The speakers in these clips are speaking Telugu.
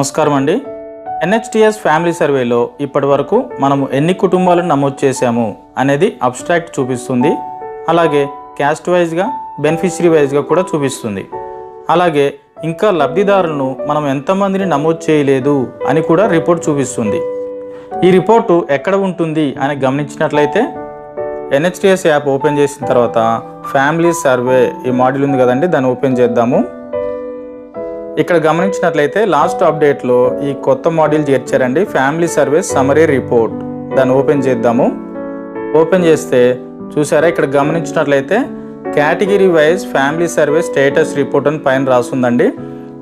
నమస్కారం అండి ఎన్హెచ్టిఎస్ ఫ్యామిలీ సర్వేలో ఇప్పటి వరకు మనము ఎన్ని కుటుంబాలను నమోదు చేశాము అనేది అబ్స్ట్రాక్ట్ చూపిస్తుంది. అలాగే క్యాస్ట్ వైజ్గా బెనిఫిషరీ వైజ్గా కూడా చూపిస్తుంది. అలాగే ఇంకా లబ్ధిదారులను మనం ఎంతమందిని నమోదు చేయలేదు అని కూడా రిపోర్ట్ చూపిస్తుంది. ఈ రిపోర్టు ఎక్కడ ఉంటుంది అని గమనించినట్లయితే ఎన్హెచ్టిఎస్ యాప్ ఓపెన్ చేసిన తర్వాత ఫ్యామిలీ సర్వే ఈ మాడ్యూల్ ఉంది కదండి దాన్ని ఓపెన్ చేద్దాము. ఇక్కడ గమనించినట్లయితే లాస్ట్ అప్డేట్లో ఈ కొత్త మోడల్ చేర్చారండి. ఫ్యామిలీ సర్వీస్ సమరీ రిపోర్ట్ దాన్ని ఓపెన్ చేద్దాము. ఓపెన్ చేస్తే చూసారా? ఇక్కడ గమనించినట్లయితే category wise family service status report అని పైన రాస్తుందండి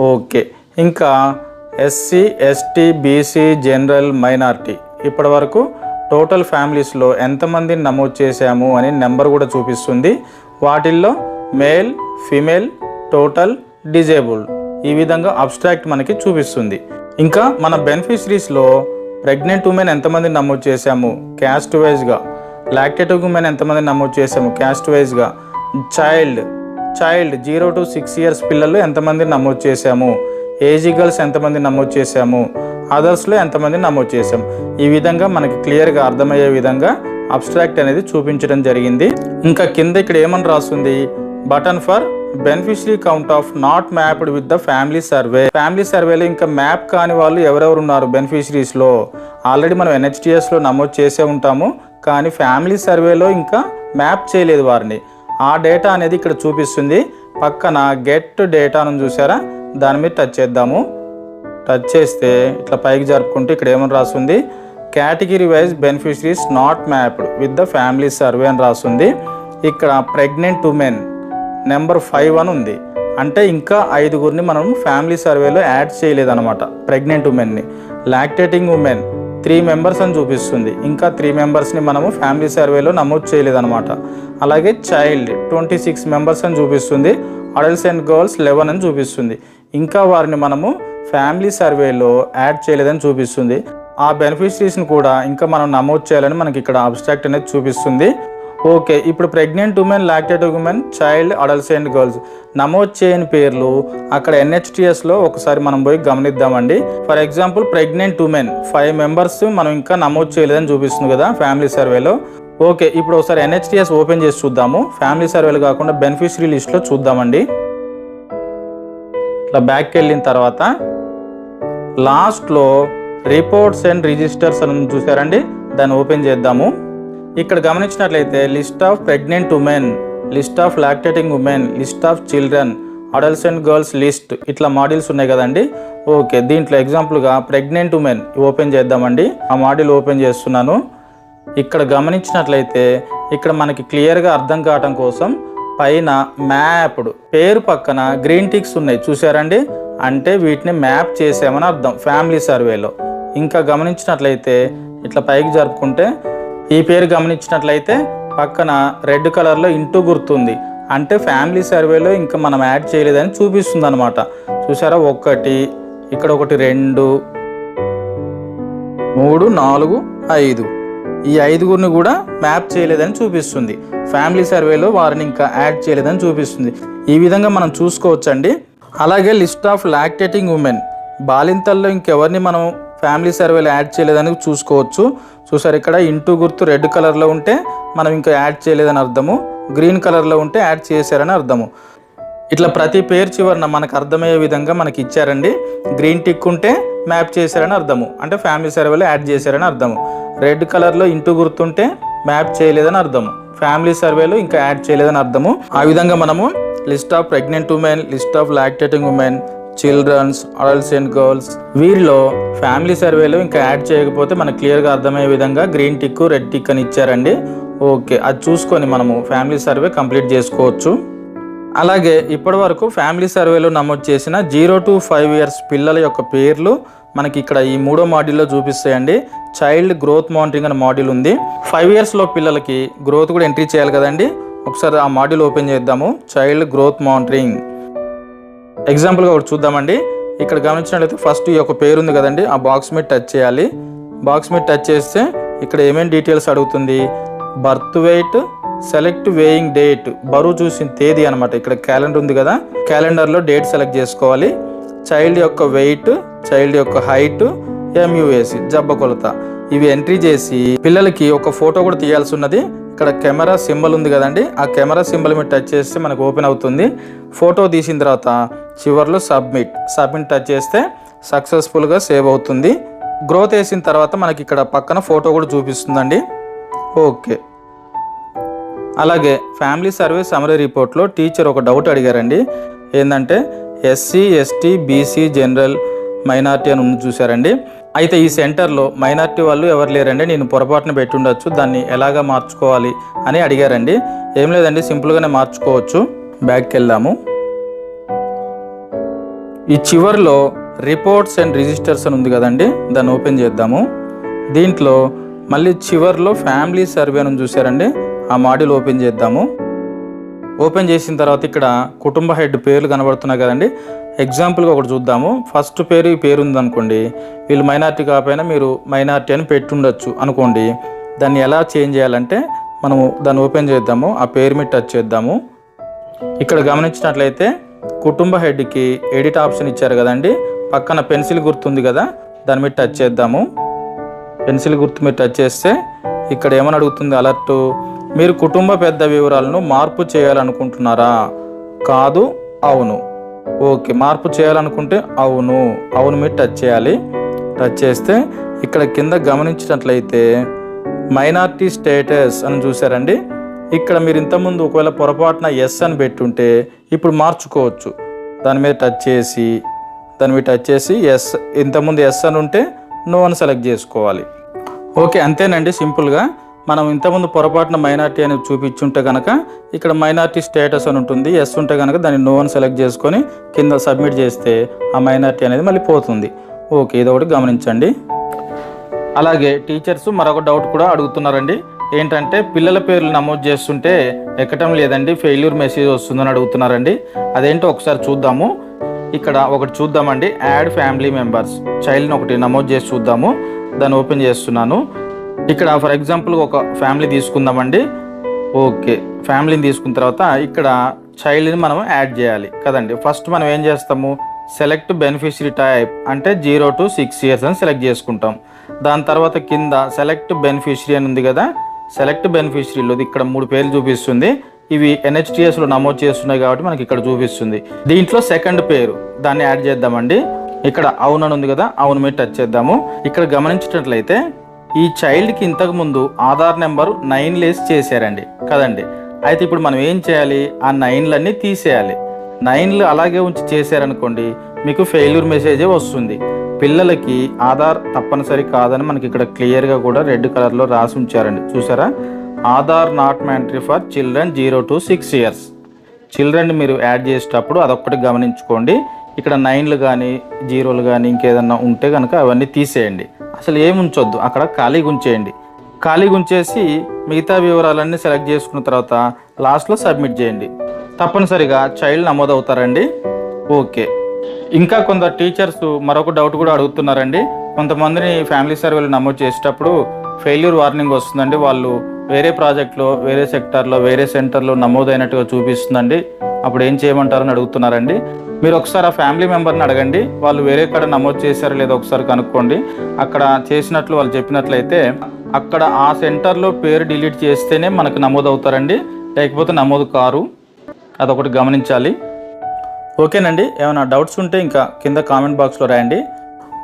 ఓకే. ఇంకా SC ST BC general minority ఇప్పటి వరకు టోటల్ ఫ్యామిలీస్లో ఎంతమందిని నమోదు చేశాము అని నెంబర్ కూడా చూపిస్తుంది. వాటిల్లో మేల్ ఫిమేల్ టోటల్ డిజేబుల్డ్ ఈ విధంగా అబ్స్ట్రాక్ట్ మనకి చూపిస్తుంది. ఇంకా మన బెనిఫిషరీస్లో ప్రెగ్నెంట్ ఉమెన్ ఎంతమంది నమోదు చేశాము? క్యాస్ట్ వైజ్గా లాక్టేటివ్ ఉమెన్ ఎంతమంది నమోదు చేశాము? క్యాస్ట్ వైజ్గా child child zero to six years పిల్లలు ఎంతమంది నమోదు చేశాము? ఏజీ గర్ల్స్ ఎంతమంది నమోదు చేశాము? అదర్స్లో ఎంతమంది నమోదు చేశాము? ఈ విధంగా మనకి క్లియర్గా అర్థమయ్యే విధంగా అబ్స్ట్రాక్ట్ అనేది చూపించడం జరిగింది. ఇంకా కింద ఇక్కడ ఏమని రాస్తుంది? Button for beneficiary count of not mapped with the family survey. Family సర్వేలో ఇంకా మ్యాప్ కాని వాళ్ళు ఎవరెవరు ఉన్నారు బెనిఫిషరీస్లో? ఆల్రెడీ మనం ఎన్హెచ్డిఎస్లో నమోదు చేసే ఉంటాము కానీ ఫ్యామిలీ సర్వేలో ఇంకా మ్యాప్ చేయలేదు వారిని. ఆ డేటా అనేది ఇక్కడ చూపిస్తుంది. పక్కన గెట్ డేటాను చూసారా? దాని మీద టచ్ చేద్దాము. టచ్ చేస్తే ఇట్లా పైకి జరుపుకుంటే ఇక్కడ ఏమని రాస్తుంది? Category wise beneficiaries not mapped with the family survey అని రాస్తుంది. ఇక్కడ ప్రెగ్నెంట్ ఉమెన్ నెంబర్ ఫైవ్ అని ఉంది. అంటే ఇంకా ఐదుగురిని మనం ఫ్యామిలీ సర్వేలో యాడ్ చేయలేదన్నమాట. Pregnant ఉమెన్ని. Lactating women. Three members అని చూపిస్తుంది. ఇంకా త్రీ మెంబర్స్ని మనము ఫ్యామిలీ సర్వేలో నమోదు చేయలేదన్నమాట. అలాగే చైల్డ్ ట్వంటీ సిక్స్ మెంబర్స్ అని చూపిస్తుంది. అడల్ట్స్ అండ్ గర్ల్స్ లెవెన్ అని చూపిస్తుంది. ఇంకా వారిని మనము ఫ్యామిలీ సర్వేలో యాడ్ చేయలేదని చూపిస్తుంది. ఆ బెనిఫిషరీస్ని కూడా ఇంకా మనం నమోదు చేయాలని మనకి ఇక్కడ అబ్స్ట్రాక్ట్ అనేది చూపిస్తుంది. ఓకే ఇప్పుడు pregnant women lactative women child adults and girls నమోదు చేయని పేర్లు అక్కడ ఎన్హెచ్టిఎస్లో ఒకసారి మనం పోయి గమనిద్దామండి. For example pregnant women five members మనం ఇంకా నమోదు చేయలేదని చూపిస్తుంది కదా ఫ్యామిలీ సర్వేలో ఓకే ఇప్పుడు ఒకసారి ఎన్హెచ్టిఎస్ ఓపెన్ చేసి చూద్దాము. ఫ్యామిలీ సర్వేలు కాకుండా బెనిఫిషరీ లిస్ట్లో చూద్దామండి. ఇట్లా బ్యాక్కి వెళ్ళిన తర్వాత లాస్ట్లో రిపోర్ట్స్ అండ్ రిజిస్టర్స్ అని చూసారండి. దాన్ని ఓపెన్ చేద్దాము. ఇక్కడ గమనించినట్లయితే list of pregnant women list of lactating women list of children adults and girls list ఇట్లా మాడ్యూల్స్ ఉన్నాయి కదండి? ఓకే దీంట్లో ఎగ్జాంపుల్గా ప్రెగ్నెంట్ ఉమెన్ ఓపెన్ చేద్దామండి. ఆ మాడ్యూల్ ఓపెన్ చేస్తున్నాను. ఇక్కడ గమనించినట్లయితే ఇక్కడ మనకి క్లియర్గా అర్థం కావటం కోసం పైన మ్యాప్డ్ పేరు పక్కన గ్రీన్ టిక్స్ ఉన్నాయి. చూసారండి అంటే వీటిని మ్యాప్ చేసామని అర్థం ఫ్యామిలీ సర్వేలో. ఇంకా గమనించినట్లయితే ఇట్లా పైకి జరుపుకుంటే ఈ పేరు గమనించినట్లయితే పక్కన రెడ్ కలర్లో ఇంటూ గుర్తుంది. అంటే ఫ్యామిలీ సర్వేలో ఇంకా మనం యాడ్ చేయలేదని చూపిస్తుంది అనమాట చూసారా? ఒకటి ఇక్కడ ఒకటి రెండు మూడు నాలుగు ఐదు. ఈ ఐదుగురిని కూడా మ్యాప్ చేయలేదని చూపిస్తుంది. ఫ్యామిలీ సర్వేలో వారిని ఇంకా యాడ్ చేయలేదని చూపిస్తుంది. ఈ విధంగా మనం చూసుకోవచ్చండి. అలాగే లిస్ట్ ఆఫ్ లాక్టేటింగ్ ఉమెన్. బాలింతల్లో ఇంకెవరిని మనం ఫ్యామిలీ సర్వేలు యాడ్ చేయలేదని చూసుకోవచ్చు. చూసారు ఇక్కడ ఇంటూ గుర్తు రెడ్ కలర్లో ఉంటే మనం ఇంకా యాడ్ చేయలేదని అర్థము. గ్రీన్ కలర్లో ఉంటే యాడ్ చేశారని అర్థము. ఇట్లా ప్రతి పేరు చివరన మనకు అర్థమయ్యే విధంగా మనకి ఇచ్చారండి. గ్రీన్ టిక్ ఉంటే మ్యాప్ చేశారని అర్థము. అంటే ఫ్యామిలీ సర్వేలో యాడ్ చేశారని అర్థము. రెడ్ కలర్లో ఇంటూ గుర్తుంటే మ్యాప్ చేయలేదని అర్థము. ఫ్యామిలీ సర్వేలో ఇంకా యాడ్ చేయలేదని అర్థము. ఆ విధంగా మనము list of pregnant women list of lactating women childrens adults and girls వీరిలో ఫ్యామిలీ సర్వేలు ఇంకా యాడ్ చేయకపోతే మనకు క్లియర్గా అర్థమయ్యే విధంగా గ్రీన్ టిక్ రెడ్ టిక్ అని ఇచ్చారండి. ఓకే అది చూసుకొని మనము ఫ్యామిలీ సర్వే కంప్లీట్ చేసుకోవచ్చు. అలాగే ఇప్పటి వరకు ఫ్యామిలీ సర్వేలో నమోదు చేసిన జీరో టు ఫైవ్ ఇయర్స్ పిల్లల యొక్క పేర్లు మనకి ఇక్కడ ఈ మూడో మాడ్యూల్లో చూపిస్తాయండి. చైల్డ్ గ్రోత్ మానిటరింగ్ అనే మాడ్యూల్ ఉంది. ఫైవ్ ఇయర్స్లో పిల్లలకి గ్రోత్ కూడా ఎంట్రీ చేయాలి కదండి. ఒకసారి ఆ మాడ్యూల్ ఓపెన్ చేద్దాము. చైల్డ్ గ్రోత్ మానిటరింగ్ ఎగ్జాంపుల్గా ఒకటి చూద్దామండి. ఇక్కడ గమనించినట్లయితే ఫస్ట్ ఈ యొక్క పేరు ఉంది కదండి. ఆ బాక్స్ మీద టచ్ చేయాలి. బాక్స్ మీద టచ్ చేస్తే ఇక్కడ ఏమేమి డీటెయిల్స్ అడుగుతుంది? Birth weight select weighing date బరువు చూసిన తేదీ అనమాట ఇక్కడ క్యాలెండర్ ఉంది కదా. క్యాలెండర్లో డేట్ సెలెక్ట్ చేసుకోవాలి. చైల్డ్ యొక్క వెయిట్ చైల్డ్ యొక్క హైట్ ఎంయూఏసి జబ్బ కొలత. ఇవి ఎంట్రీ చేసి పిల్లలకి ఒక ఫోటో కూడా తీయాల్సి ఉన్నది. ఇక్కడ కెమెరా సింబల్ ఉంది కదండి. ఆ కెమెరా సింబల్ మీద టచ్ చేస్తే మనకు ఓపెన్ అవుతుంది. ఫోటో తీసిన తర్వాత చివర్లో సబ్మిట్. సబ్మిట్ టచ్ చేస్తే సక్సెస్ఫుల్గా సేవ్ అవుతుంది. గ్రోత్ వేసిన తర్వాత మనకి ఇక్కడ పక్కన ఫోటో కూడా చూపిస్తుందండి. ఓకే అలాగే ఫ్యామిలీ సర్వే సమరీ రిపోర్ట్లో టీచర్ ఒక డౌట్ అడిగారండి. ఏంటంటే SC ST BC general minority అని ఉంది చూసారండి అయితే ఈ సెంటర్లో మైనార్టీ వాళ్ళు ఎవరు లేరండి నేను పొరపాటున పెట్టుండొచ్చు దాన్ని ఎలాగా మార్చుకోవాలి అని అడిగారండి. ఏం లేదండి సింపుల్గానే మార్చుకోవచ్చు. బ్యాక్కి వెళ్దాము ఈ చివరిలో రిపోర్ట్స్ అండ్ రిజిస్టర్స్ అని ఉంది కదండి దాన్ని ఓపెన్ చేద్దాము. దీంట్లో మళ్ళీ చివర్లో ఫ్యామిలీ సర్వే అని చూసారండి ఆ మాడ్యూల్ ఓపెన్ చేద్దాము. ఓపెన్ చేసిన తర్వాత ఇక్కడ కుటుంబ హెడ్ పేర్లు కనబడుతున్నాయి కదండి ఎగ్జాంపుల్గా ఒకటి చూద్దాము. ఫస్ట్ పేరు ఈ పేరు ఉందనుకోండి వీళ్ళు మైనార్టీ కాకపోయినా మీరు మైనార్టీ అని పెట్టుండొచ్చు అనుకోండి. దాన్ని ఎలా చేంజ్ చేయాలంటే మనము దాన్ని ఓపెన్ చేద్దాము. ఆ పేరు మీద టచ్ చేద్దాము. ఇక్కడ గమనించినట్లయితే కుటుంబ హెడ్కి ఎడిట్ ఆప్షన్ ఇచ్చారు కదండి. పక్కన పెన్సిల్ గుర్తుంది కదా దాని మీద టచ్ చేద్దాము. పెన్సిల్ గుర్తు మీద టచ్ చేస్తే ఇక్కడ ఏమని అడుగుతుంది? అలర్ట్ మీరు కుటుంబ పెద్ద వివరాలను మార్పు చేయాలనుకుంటున్నారా? కాదు అవును. ఓకే మార్పు చేయాలనుకుంటే అవును అవును మీద టచ్ చేయాలి. టచ్ చేస్తే ఇక్కడ కింద గమనించినట్లయితే మైనార్టీ స్టేటస్ అని చూసారండి ఇక్కడ మీరు ఇంతకుముందు ఒకవేళ పొరపాటున ఎస్ అని పెట్టుంటే ఇప్పుడు మార్చుకోవచ్చు. దాని మీద టచ్ చేసి దాని మీద టచ్ చేసి ఎస్ ఇంతకుముందు ఎస్ అని ఉంటే నో అని సెలెక్ట్ చేసుకోవాలి. ఓకే అంతేనండి సింపుల్గా. మనం ఇంతకుముందు పొరపాటున మైనార్టీ అని చూపించుంటే కనుక ఇక్కడ మైనార్టీ స్టేటస్ అని ఉంటుంది ఎస్ ఉంటే కనుక దాన్ని నో అని సెలెక్ట్ చేసుకొని కింద సబ్మిట్ చేస్తే ఆ మైనార్టీ అనేది మళ్ళీ పోతుంది. ఓకే ఇది ఒకటి గమనించండి. అలాగే టీచర్స్ మరొక డౌట్ కూడా అడుగుతున్నారండి. ఏంటంటే పిల్లల పేర్లు నమోదు చేస్తుంటే ఎక్కటం లేదండి ఫెయిల్యూర్ మెసేజ్ వస్తుందని అడుగుతున్నారండి. అదేంటో ఒకసారి చూద్దాము. ఇక్కడ ఒకటి చూద్దామండి. యాడ్ ఫ్యామిలీ మెంబర్స్ చైల్డ్ని ఒకటి నమోదు చేసి చూద్దాము. దాన్ని ఓపెన్ చేస్తున్నాను. ఇక్కడ ఫర్ ఎగ్జాంపుల్ ఒక ఫ్యామిలీ తీసుకుందామండి. ఓకే ఫ్యామిలీని తీసుకున్న తర్వాత ఇక్కడ చైల్డ్ని మనం యాడ్ చేయాలి. కదండి? ఫస్ట్ మనం ఏం చేస్తాము? సెలెక్ట్ బెనిఫిషరీ టైప్ అంటే జీరో టు సిక్స్ ఇయర్స్ అని సెలెక్ట్ చేసుకుంటాం. దాని తర్వాత కింద సెలెక్ట్ బెనిఫిషరీ అని ఉంది కదా? సెలెక్ట్ బెనిఫిషరీలో ఇక్కడ మూడు పేర్లు చూపిస్తుంది. ఇవి ఎన్హెచ్టిఎస్లో నమోదు చేస్తున్నాయి కాబట్టి మనకి ఇక్కడ చూపిస్తుంది. దీంట్లో సెకండ్ పేరు దాన్ని యాడ్ చేద్దామండి. ఇక్కడ అవును అని ఉంది కదా? అవును మీద టచ్ చేద్దాము. ఇక్కడ గమనించినట్లయితే ఈ చైల్డ్కి ఇంతకు ముందు ఆధార్ నెంబర్ నైన్ లేస్ చేశారండి. కదండి? అయితే ఇప్పుడు మనం ఏం చేయాలి? ఆ నైన్లన్నీ తీసేయాలి. నైన్లు అలాగే ఉంచి చేశారనుకోండి మీకు ఫెయిల్యూర్ మెసేజే వస్తుంది. పిల్లలకి ఆధార్ తప్పనిసరి కాదని మనకి ఇక్కడ క్లియర్గా కూడా రెడ్ కలర్లో రాసి ఉంచారండి. చూసారా? Aadhaar not mandatory for children zero to six years. Children మీరు యాడ్ చేసేటప్పుడు అదొక్కటి గమనించుకోండి. ఇక్కడ నైన్లు కానీ జీరోలు కానీ ఇంకేదన్నా ఉంటే కనుక అవన్నీ తీసేయండి. అసలు ఏమి ఉంచొద్దు అక్కడ ఖాళీగా ఉంచేయండి ఖాళీగా ఉంచేసి మిగతా వివరాలన్నీ సెలెక్ట్ చేసుకున్న తర్వాత లాస్ట్లో సబ్మిట్ చేయండి. తప్పనిసరిగా చైల్డ్ నమోదు అవుతారండి ఓకే. ఇంకా కొందరు టీచర్స్ మరొక డౌట్ కూడా అడుగుతున్నారండి. కొంతమందిని ఫ్యామిలీ సర్వేలు నమోదు చేసేటప్పుడు ఫెయిల్యూర్ వార్నింగ్ వస్తుందండి. వాళ్ళు వేరే ప్రాజెక్ట్లో వేరే సెక్టార్లో వేరే సెంటర్లో నమోదైనట్టుగా చూపిస్తుందండి. అప్పుడు ఏం చేయమంటారని అడుగుతున్నారండి. మీరు ఒకసారి ఆ ఫ్యామిలీ మెంబర్ని అడగండి. వాళ్ళు వేరే కాడ నమోదు చేశారో లేదో ఒకసారి కనుక్కోండి. అక్కడ చేసినట్లు వాళ్ళు చెప్పినట్లయితే అక్కడ ఆ సెంటర్లో పేరు డిలీట్ చేస్తేనే మనకు నమోదు అవుతారండి లేకపోతే నమోదు కారు. అదొకటి గమనించాలి. ఓకేనండి. ఏమైనా డౌట్స్ ఉంటే ఇంకా కింద కామెంట్ బాక్స్లో రాయండి.